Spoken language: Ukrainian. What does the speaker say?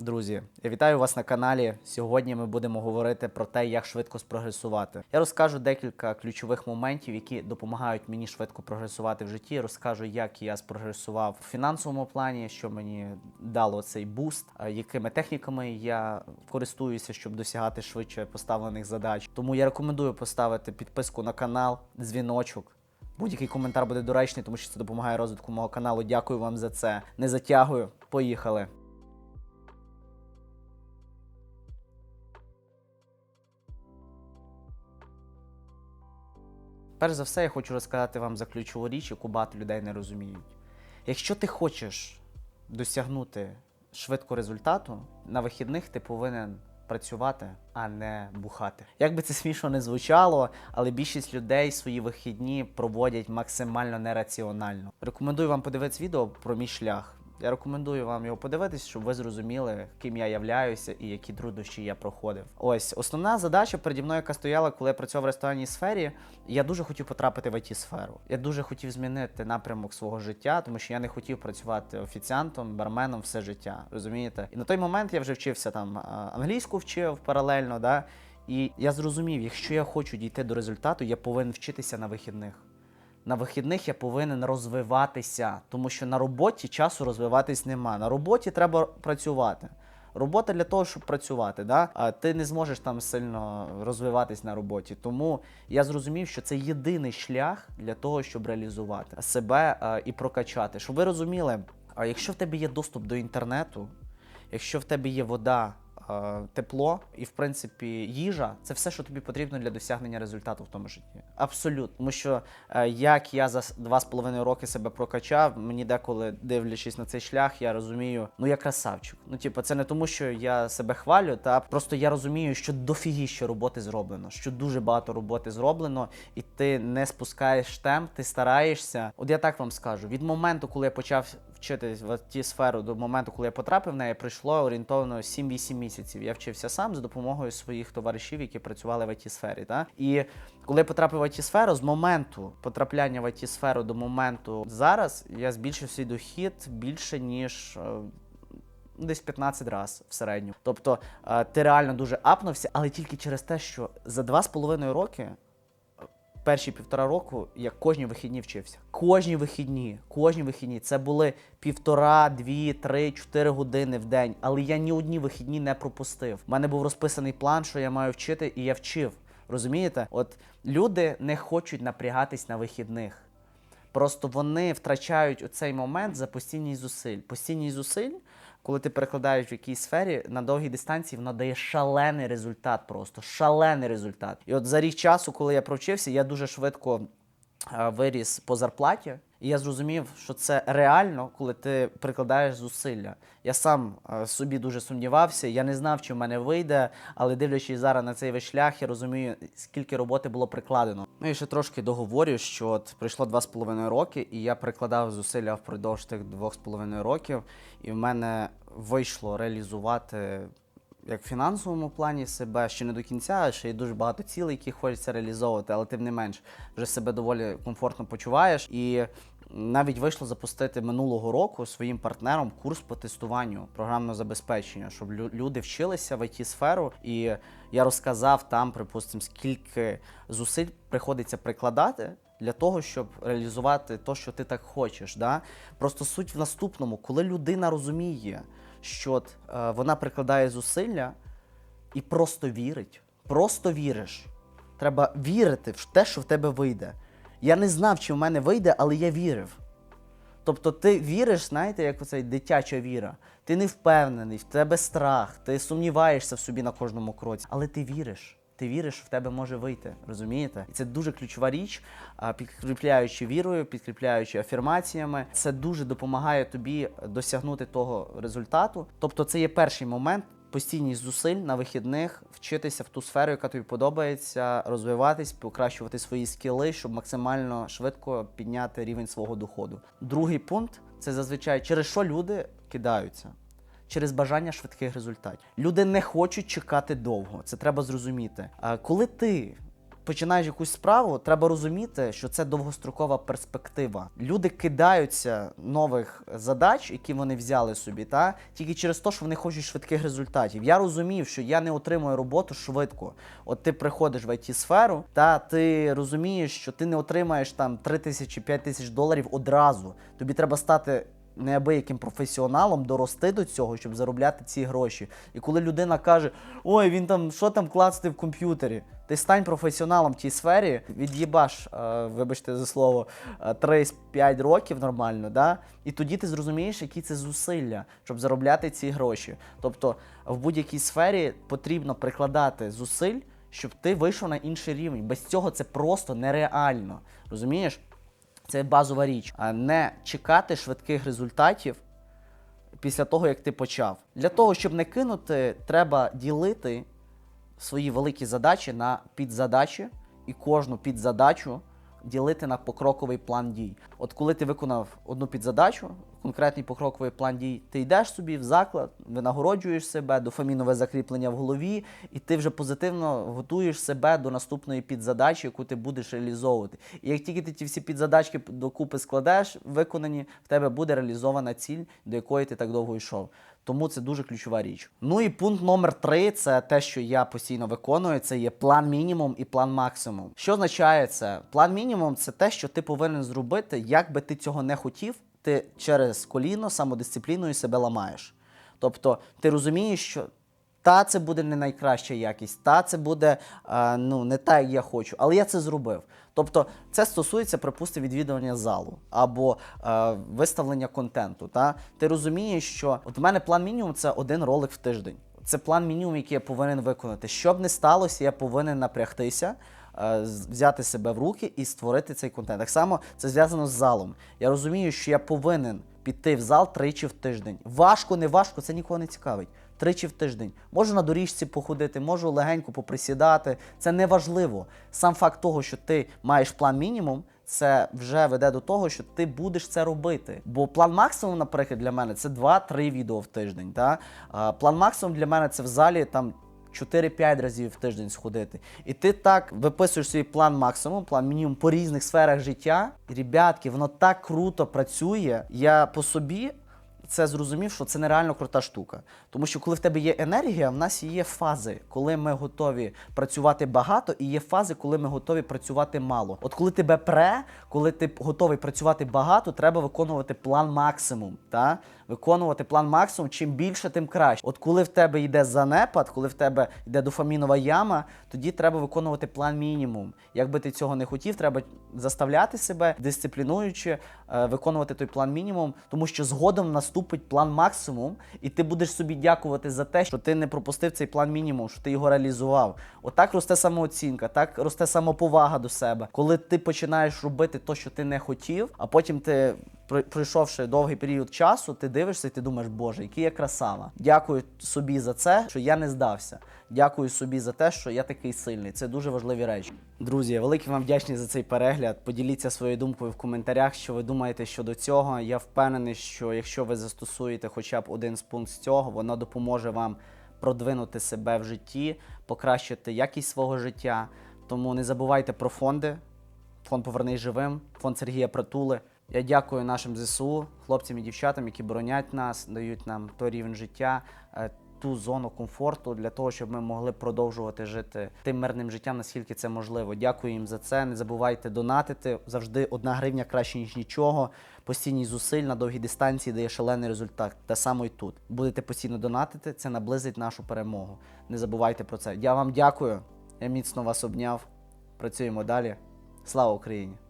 Друзі, я вітаю вас на каналі. Сьогодні ми будемо говорити про те, як швидко спрогресувати. Я розкажу декілька ключових моментів, які допомагають мені швидко прогресувати в житті. Розкажу, як я спрогресував в фінансовому плані, що мені дало цей буст, якими техніками я користуюся, щоб досягати швидше поставлених задач. Тому я рекомендую поставити підписку на канал, дзвіночок. Будь-який коментар буде доречний, тому що це допомагає розвитку мого каналу. Дякую вам за це. Не затягую. Поїхали. Перш за все, я хочу розказати вам за ключову річ, яку багато людей не розуміють. Якщо ти хочеш досягнути швидко результату, на вихідних ти повинен працювати, а не бухати. Як би це смішно не звучало, але більшість людей свої вихідні проводять максимально нераціонально. Рекомендую вам подивитися відео про мій шлях. Я рекомендую вам його подивитись, щоб ви зрозуміли, ким я являюся і які труднощі я проходив. Ось основна задача переді мною, яка стояла, коли я працював в ресторанній сфері. Я дуже хотів потрапити в it сферу. Я дуже хотів змінити напрямок свого життя, тому що я не хотів працювати офіціантом, барменом все життя. Розумієте? І на той момент я вже вчився там англійську вчив паралельно, да. І я зрозумів, якщо я хочу дійти до результату, я повинен вчитися на вихідних. На вихідних я повинен розвиватися, тому що на роботі часу розвиватись нема. На роботі треба працювати. Робота для того, щоб працювати, да? а ти не зможеш там сильно розвиватись на роботі. Тому я зрозумів, що це єдиний шлях для того, щоб реалізувати себе а, і прокачати. Щоб ви розуміли, а якщо в тебе є доступ до інтернету, якщо в тебе є вода, е, тепло і, в принципі, їжа це все, що тобі потрібно для досягнення результату в тому житті. Абсолютно. Тому що е, як я за два з половиною роки себе прокачав, мені деколи дивлячись на цей шлях, я розумію, ну я красавчик. Ну, типу, це не тому, що я себе хвалю, та просто я розумію, що дофігіще роботи зроблено, що дуже багато роботи зроблено, і ти не спускаєш темп, ти стараєшся. От я так вам скажу: від моменту, коли я почав вчитись в ті сферу, до моменту, коли я потрапив в неї, пройшло орієнтовно 7-8 місяців. Я вчився сам за допомогою своїх товаришів, які працювали в it сфері. Та? І коли я потрапив в it сферу, з моменту потрапляння в it сферу до моменту зараз я збільшив свій дохід більше ніж. е, Десь 15 разів в середньому. Тобто е, ти реально дуже апнувся, але тільки через те, що за два з половиною роки перші півтора року я кожні вихідні вчився. Кожні вихідні, кожні вихідні. Це були півтора, дві, три, чотири години в день. Але я ні одні вихідні не пропустив. У мене був розписаний план, що я маю вчити, і я вчив. Розумієте? От люди не хочуть напрягатись на вихідних. Просто вони втрачають у цей момент за постійність зусиль. Постійність зусиль, коли ти перекладаєш в якійсь сфері на довгій дистанції, вона дає шалений результат просто. Шалений результат. І от за рік часу, коли я провчився, я дуже швидко виріс по зарплаті. І я зрозумів, що це реально, коли ти прикладаєш зусилля. Я сам е, собі дуже сумнівався, я не знав, чи в мене вийде, але дивлячись зараз на цей весь шлях, я розумію, скільки роботи було прикладено. Ну і ще трошки договорю, що от пройшло два з половиною роки, і я прикладав зусилля впродовж тих двох з половиною років, і в мене вийшло реалізувати як в фінансовому плані себе ще не до кінця, ще є дуже багато цілей, які хочеться реалізовувати, але тим не менш вже себе доволі комфортно почуваєш. І навіть вийшло запустити минулого року своїм партнером курс по тестуванню програмного забезпечення, щоб люди вчилися в it сферу І я розказав там, припустимо, скільки зусиль приходиться прикладати. Для того, щоб реалізувати те, що ти так хочеш. Да? Просто суть в наступному, коли людина розуміє, що от, е, вона прикладає зусилля і просто вірить. Просто віриш. Треба вірити в те, що в тебе вийде. Я не знав, чи в мене вийде, але я вірив. Тобто ти віриш, знаєте, як оцей дитяча віра. Ти не впевнений, в тебе страх, ти сумніваєшся в собі на кожному кроці, але ти віриш. Ти віриш, в тебе може вийти, розумієте? І це дуже ключова річ, підкріпляючи вірою, підкріпляючи афірмаціями. Це дуже допомагає тобі досягнути того результату. Тобто, це є перший момент. Постійність зусиль на вихідних вчитися в ту сферу, яка тобі подобається, розвиватись, покращувати свої скіли, щоб максимально швидко підняти рівень свого доходу. Другий пункт це зазвичай через що люди кидаються через бажання швидких результатів. Люди не хочуть чекати довго. Це треба зрозуміти. А коли ти починаєш якусь справу, треба розуміти, що це довгострокова перспектива. Люди кидаються нових задач, які вони взяли собі, та тільки через те, що вони хочуть швидких результатів. Я розумів, що я не отримую роботу швидко. От ти приходиш в it сферу, та ти розумієш, що ти не отримаєш там 3 тисячі 5 тисяч доларів одразу. Тобі треба стати неабияким професіоналом дорости до цього, щоб заробляти ці гроші. І коли людина каже: Ой, він там що там клацати в комп'ютері, ти стань професіоналом в тій сфері, від'їбаш, е, вибачте за слово, е, 3-5 років нормально, да? і тоді ти зрозумієш, які це зусилля, щоб заробляти ці гроші. Тобто в будь-якій сфері потрібно прикладати зусиль, щоб ти вийшов на інший рівень. Без цього це просто нереально. Розумієш? Це базова річ, а не чекати швидких результатів після того, як ти почав. Для того, щоб не кинути, треба ділити свої великі задачі на підзадачі і кожну підзадачу ділити на покроковий план дій. От коли ти виконав одну підзадачу, конкретний покроковий план дій, ти йдеш собі в заклад, винагороджуєш себе, дофамінове закріплення в голові, і ти вже позитивно готуєш себе до наступної підзадачі, яку ти будеш реалізовувати. І як тільки ти ті всі підзадачки докупи складеш, виконані, в тебе буде реалізована ціль, до якої ти так довго йшов. Тому це дуже ключова річ. Ну і пункт номер три це те, що я постійно виконую. Це є план мінімум і план максимум. Що означає це? План мінімум це те, що ти повинен зробити, як би ти цього не хотів, ти через коліно самодисципліною себе ламаєш. Тобто ти розумієш, що та це буде не найкраща якість, та це буде е, ну, не так, як я хочу, але я це зробив. Тобто, це стосується, припустимо, відвідування залу або е, виставлення контенту. Та? Ти розумієш, що от у мене план мінімум це один ролик в тиждень. Це план мінімум, який я повинен виконати. Що б не сталося, я повинен напрягтися. е, Взяти себе в руки і створити цей контент. Так само це зв'язано з залом. Я розумію, що я повинен піти в зал тричі в тиждень. Важко, не важко, це нікого не цікавить. Тричі в тиждень. Можу на доріжці походити, можу легенько поприсідати. Це не важливо. Сам факт того, що ти маєш план мінімум, це вже веде до того, що ти будеш це робити. Бо план максимум, наприклад, для мене це 2-3 відео в тиждень. Та? План максимум для мене це в залі там 4-5 разів в тиждень сходити. І ти так виписуєш свій план максимум, план мінімум по різних сферах життя. І, ребятки, воно так круто працює. Я по собі це зрозумів, що це нереально крута штука. Тому що коли в тебе є енергія, в нас є фази, коли ми готові працювати багато, і є фази, коли ми готові працювати мало. От коли тебе пре, коли ти готовий працювати багато, треба виконувати план максимум. Та? Виконувати план максимум, чим більше, тим краще. От коли в тебе йде занепад, коли в тебе йде дофамінова яма, тоді треба виконувати план мінімум. Якби ти цього не хотів, треба заставляти себе дисциплінуючи, е, виконувати той план мінімум, тому що згодом наступить план максимум, і ти будеш собі дякувати за те, що ти не пропустив цей план мінімум, що ти його реалізував. Отак росте самооцінка, так росте самоповага до себе. Коли ти починаєш робити те, що ти не хотів, а потім ти. Пройшовши довгий період часу, ти дивишся і ти думаєш, Боже, який я красава. Дякую собі за це, що я не здався. Дякую собі за те, що я такий сильний. Це дуже важливі речі. Друзі, я великий вам вдячний за цей перегляд. Поділіться своєю думкою в коментарях, що ви думаєте щодо цього. Я впевнений, що якщо ви застосуєте хоча б один з пунктів з цього, воно допоможе вам продвинути себе в житті, покращити якість свого життя. Тому не забувайте про фонди. Фонд Повернись живим, фонд Сергія Притули. Я дякую нашим ЗСУ, хлопцям і дівчатам, які боронять нас, дають нам той рівень життя, е, ту зону комфорту для того, щоб ми могли продовжувати жити тим мирним життям, наскільки це можливо. Дякую їм за це. Не забувайте донатити. Завжди одна гривня краще, ніж нічого. Постійні зусиль на довгій дистанції дає шалений результат. Те саме і тут. Будете постійно донатити, це наблизить нашу перемогу. Не забувайте про це. Я вам дякую. Я міцно вас обняв. Працюємо далі. Слава Україні!